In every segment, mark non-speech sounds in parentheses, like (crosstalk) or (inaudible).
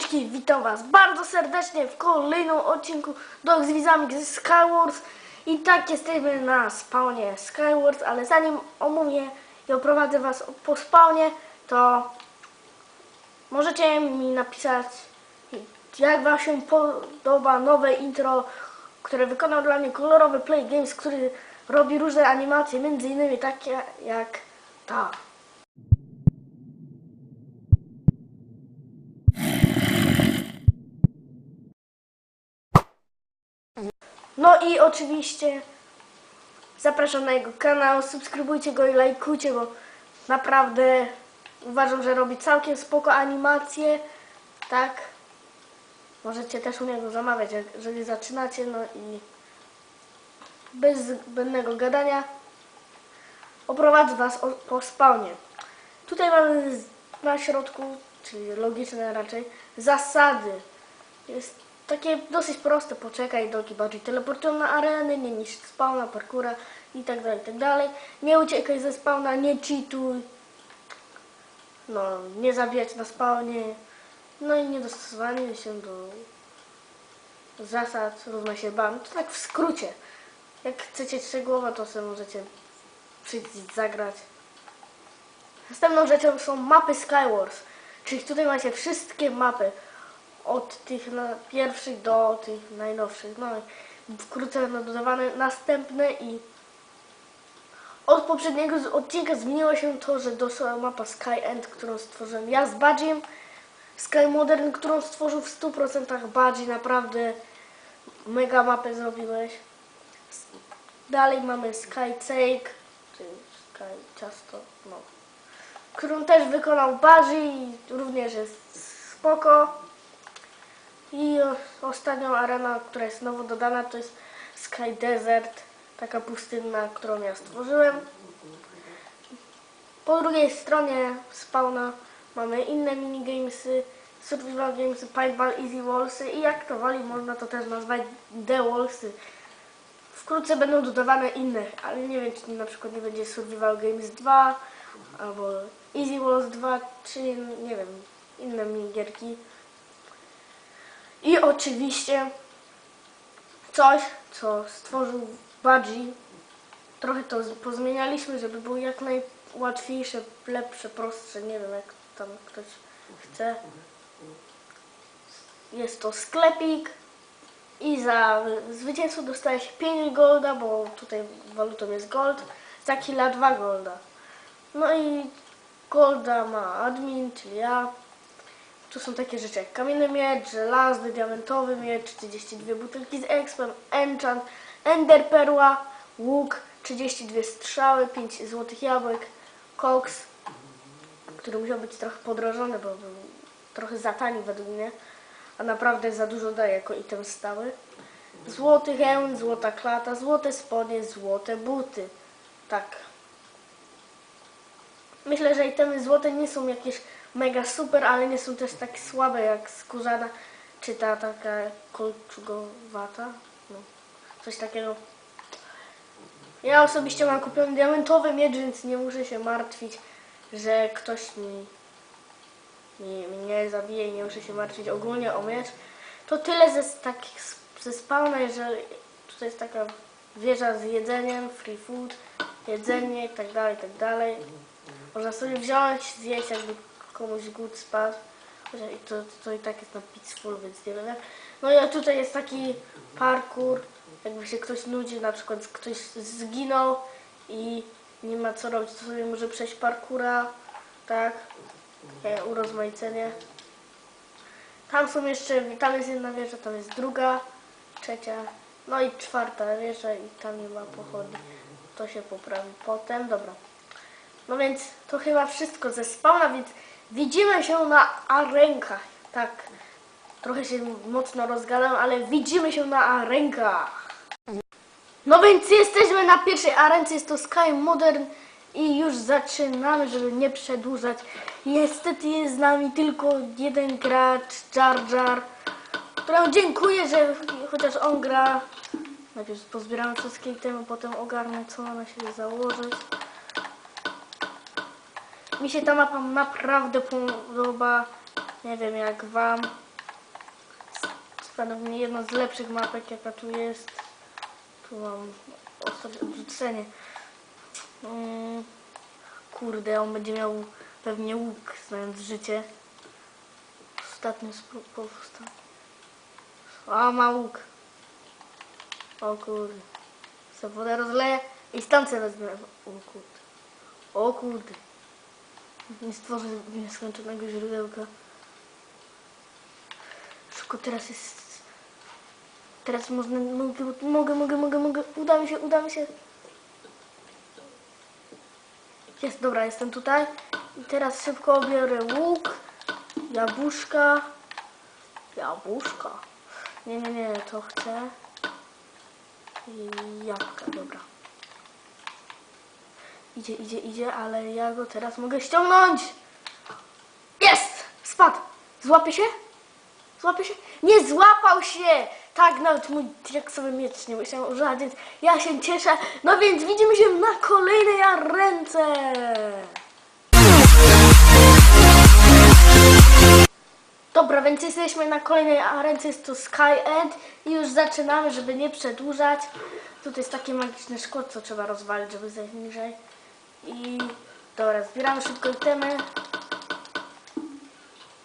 Witam was bardzo serdecznie w kolejnym odcinku Dog z widzami Skywars. I tak jesteśmy na spawnie Skywars, ale zanim omówię i oprowadzę was po spawnie To możecie mi napisać jak wam się podoba nowe intro Które wykonał dla mnie kolorowy Play Games, który robi różne animacje, między innymi takie jak ta i oczywiście zapraszam na jego kanał, subskrybujcie go i lajkujcie, bo naprawdę uważam, że robi całkiem spoko animacje, tak? Możecie też u niego zamawiać, jeżeli zaczynacie, no i bez zbędnego gadania oprowadzę Was po spawnie. Tutaj mamy na środku, czyli logiczne raczej, zasady. Jest takie dosyć proste, poczekaj, doki bardziej teleportują na areny, nie niszcz spawna, parkura i tak dalej, tak dalej. Nie uciekaj ze spawna, nie cheatuj. No, nie zabijać na spawnie. No i niedostosowanie się do zasad równa się ban. To tak w skrócie. Jak chcecie szczegółowo, to sobie możecie przyjść zagrać. Następną rzeczą są mapy Skywars. Czyli tutaj macie wszystkie mapy. Od tych na pierwszych do tych najnowszych. No wkrótce będą dodawane następne i od poprzedniego odcinka zmieniło się to, że doszła mapa Sky End, którą stworzyłem ja z Badziem. Sky Modern, którą stworzył w 100% Badzi. Naprawdę mega mapę zrobiłeś. Dalej mamy Sky Cake, czyli Sky Ciasto, no. Którą też wykonał Barzy i również jest spoko. I ostatnią arena, która jest nowo dodana, to jest Sky Desert, taka pustynna, którą ja stworzyłem. Po drugiej stronie spawna mamy inne minigamesy, survival gamesy, paintball, easy wallsy i jak to woli można to też nazwać the wallsy. Wkrótce będą dodawane inne, ale nie wiem czy na przykład nie będzie survival games 2 albo easy walls 2 czy nie wiem, inne minigierki. I oczywiście coś, co stworzył Budgie. Trochę to pozmienialiśmy, żeby było jak najłatwiejsze, lepsze, prostsze. Nie wiem, jak tam ktoś chce. Jest to sklepik i za zwycięstwo dostaje się 5 golda, bo tutaj walutą jest gold, za killa 2 golda. No i golda ma admin, czyli ja. Tu są takie rzeczy jak kamienny miecz, żelazny, diamentowy miecz, 32 butelki z expem, enchant, ender perła, łuk, 32 strzały, 5 złotych jabłek, koks, który musiał być trochę podrożony, bo był trochę za tani według mnie, a naprawdę za dużo daje jako item stały. Złoty hełm, złota klata, złote spodnie, złote buty. Tak. Myślę, że itemy złote nie są jakieś mega super, ale nie są też tak słabe jak skórzana, czy ta taka kolczugowata. No, coś takiego. Ja osobiście mam kupiony diamentowy miecz, więc nie muszę się martwić, że ktoś mi, mi mnie zabije i nie muszę się martwić ogólnie o miecz. To tyle ze, s- ze spawna, jeżeli tutaj jest taka wieża z jedzeniem, free food, jedzenie i tak dalej, i tak. Można sobie wziąć, zjeść, jakby komuś głód spadł. I to, to i tak jest na peaceful, więc nie wiem. No i tutaj jest taki parkour, jakby się ktoś nudzi, na przykład ktoś zginął i nie ma co robić, to sobie może przejść parkura, tak, Takie urozmaicenie. Tam są jeszcze, tam jest jedna wieża, tam jest druga, trzecia, no i czwarta wieża i tam nie ma pochodni. To się poprawi potem, dobra. No więc to chyba wszystko ze spawna, więc widzimy się na arenkach. Tak, trochę się mocno rozgadam, ale widzimy się na arenkach. No więc jesteśmy na pierwszej arence, jest to Sky Modern i już zaczynamy, żeby nie przedłużać. Niestety jest z nami tylko jeden gracz, Jar Jar, któremu dziękuję, że chociaż on gra. Najpierw pozbieramy wszystkie itemy, potem ogarnę co na siebie założyć. Mi się ta mapa naprawdę podoba. Nie wiem jak wam. Stanowi jedno z lepszych mapek jaka tu jest. Tu mam odrzucenie. Mm, kurde, on będzie miał pewnie łuk, znając życie. Ostatnio spró- powstał. A, ma łuk. O kurde. Co wodę rozleję i stancję wezmę. O kurde. O kurde. Nie stworzę nieskończonego źródełka. Szybko teraz jest... Teraz można... Mogę, mogę, mogę, mogę, mogę. Uda mi się, uda mi się. Jest, dobra, jestem tutaj. I teraz szybko biorę łuk, jabłuszka. Jabłuszka. Nie, nie, nie, to chcę. I jabłka, dobra. Idzie, idzie, idzie, ale ja go teraz mogę ściągnąć. Jest! Spadł. Złapie się? Złapie się? Nie złapał się! Tak, nawet mój diaksowy miecz nie musiał używać, więc ja się cieszę. No więc widzimy się na kolejnej arence. Dobra, więc jesteśmy na kolejnej arence, jest to Sky End i już zaczynamy, żeby nie przedłużać. Tutaj jest takie magiczne szkło, co trzeba rozwalić, żeby zejść niżej. I dobra, zbieramy szybko itemy.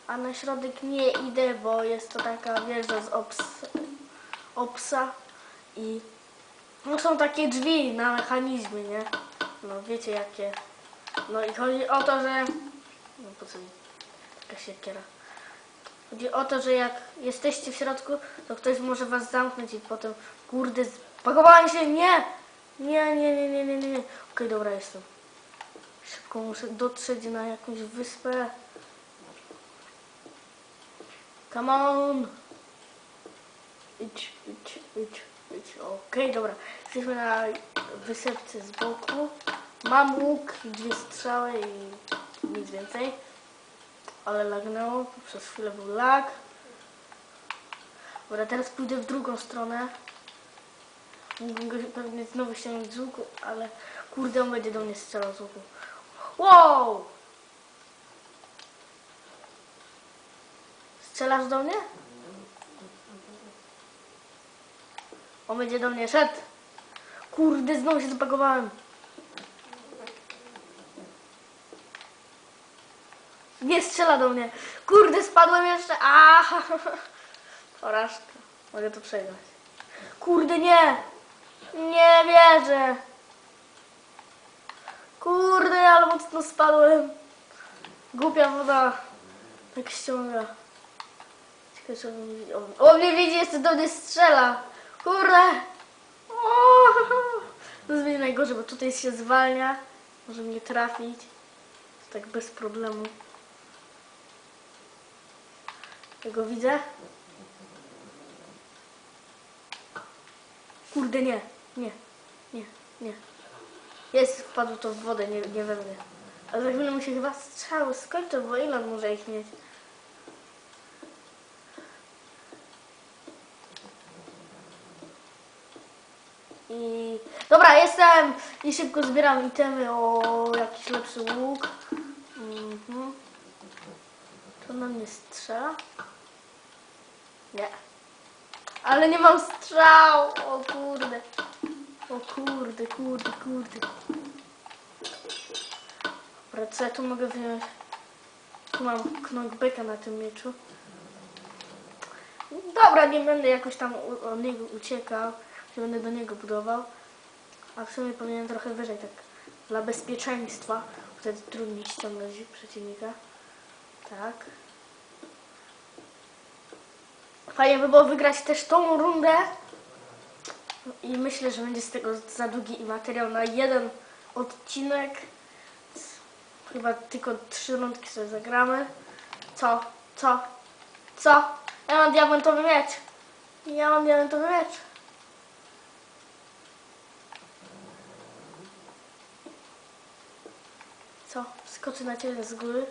A na środek nie idę, bo jest to taka wieża z ops, opsa i no są takie drzwi na mechanizmy, nie? No wiecie jakie. No i chodzi o to, że... No po co mi taka siekiera? Chodzi o to, że jak jesteście w środku, to ktoś może was zamknąć i potem, kurde, spakowałem się, nie! Nie, nie, nie, nie, nie, nie. Okej, dobra, jestem. Szybko muszę dotrzeć na jakąś wyspę. Come on! Idź, idź, idź, idź. Okej, dobra. Jesteśmy na wysepce z boku. Mam łuk dwie strzały i nic więcej. Ale lagnęło, przez chwilę był lag. Dobra, teraz pójdę w drugą stronę. Mógłbym go pewnie znowu ściągnąć z łuku, ale kurde, on będzie do mnie strzelał z łuku. Wow! Strzelasz do mnie? On będzie do mnie szedł. Kurde, znowu się zapakowałem. Nie strzela do mnie. Kurde, spadłem jeszcze. A, (laughs) Porażka. Mogę to przegrać. Kurde, nie. Nie wierzę. Kurde, ale mocno spadłem. Głupia woda. Tak ściąga. Ciekawe, czy on mnie widzi. O, mnie widzi, jeszcze do mnie strzela. Kurde. (laughs) To jest będzie najgorzej, bo tutaj się zwalnia. Może mnie trafić. Tak bez problemu. Ja go widzę. Kurde, nie, nie, nie, nie. Jest, wpadło to w wodę, nie, nie we mnie. Ale za chwilę mu się chyba strzały skończą, bo ile może ich mieć? I... Dobra, jestem! I szybko zbieram itemy o jakiś lepszy łuk. Mhm. To na mnie strzela? Nie. Ale nie mam strzał! O kurde. O kurde, kurde, kurde. Dobra, co ja tu mogę wziąć? Tu mam knockbacka na tym mieczu. Dobra, nie będę jakoś tam od niego uciekał. Nie będę do niego budował. A w sumie powinienem trochę wyżej, tak dla bezpieczeństwa. Wtedy trudniej ściągnąć przeciwnika. Tak. Fajnie by było wygrać też tą rundę. I myślę, że będzie z tego za długi materiał na jeden odcinek. Chyba tylko trzy rundki sobie zagramy. Co? Co? Co? Ja mam diamentowy miecz. Ja mam diamentowy miecz. Co? Skoczę na ciebie z góry.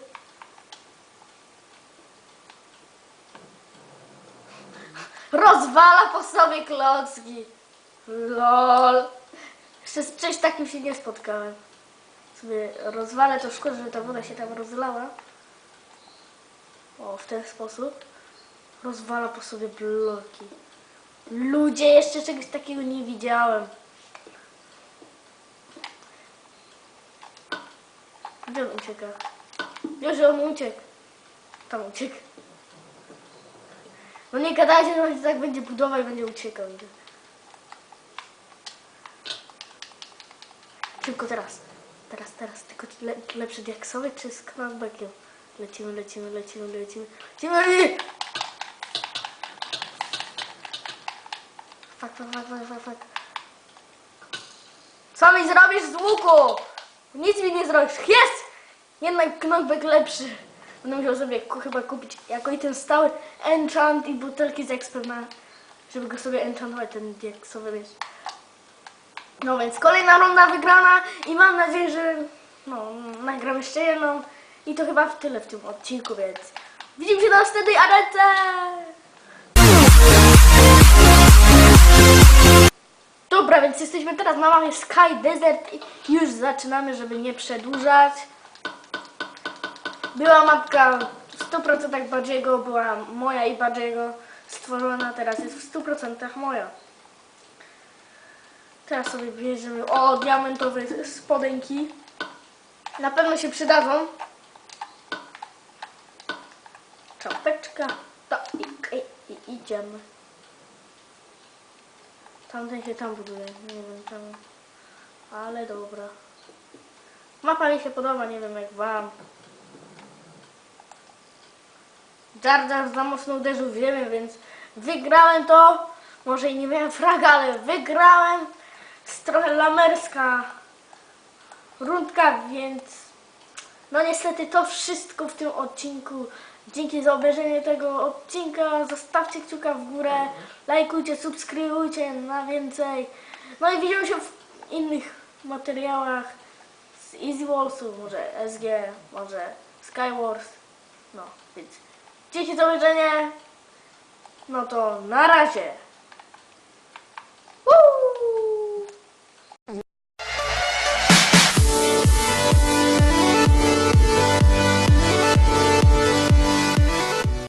Rozwala po sobie klocki. LOL. Jeszcze z czymś takim się nie spotkałem. Sobie rozwalę, to szkoda, że ta woda się tam rozlała. O, w ten sposób rozwala po sobie bloki. Ludzie, jeszcze czegoś takiego nie widziałem. Gdzie on ucieka? Wiesz, że on uciekł. Tam uciekł. No nie gadajcie, że tak będzie budował i będzie uciekał. Tylko teraz. Teraz. Tylko le, lepszy diaksowy czy z knockbackiem? Lecimy, lecimy, lecimy, lecimy. Lecimy! Fak, fak, fak, fak, fak. Co mi zrobisz z łuku? Nic mi nie zrobisz. Jest! Jednak knockback lepszy. Będę musiał sobie chyba kupić jako i ten stały enchant i butelki z ekspem żeby go sobie enchantować, ten diaksowy. No więc kolejna runda wygrana i mam nadzieję, że no, nagram jeszcze jedną i to chyba w tyle w tym odcinku, więc widzimy się na następnej arence! Dobra, więc jesteśmy teraz na mapie Sky Desert i już zaczynamy, żeby nie przedłużać. Była mapka w 100% Badziego, była moja i Badziego stworzona, teraz jest w 100% moja. Teraz sobie bierzemy, o, diamentowe spodenki. Na pewno się przydadzą. Czapeczka. To i, i, i idziemy. Tamten się tam buduje, nie wiem tam. Ale dobra. Mapa mi się podoba, nie wiem jak wam. Jar za mocno uderzył w ziemię, więc wygrałem to. Może i nie miałem fraga, ale wygrałem. Z trochę lamerska rundka, więc no niestety to wszystko w tym odcinku. Dzięki za obejrzenie tego odcinka. Zostawcie kciuka w górę, lajkujcie, subskrybujcie na więcej. No i widzimy się w innych materiałach z Easy Wallsów, może SG, może Skywars. No, więc dzięki za obejrzenie. No to na razie.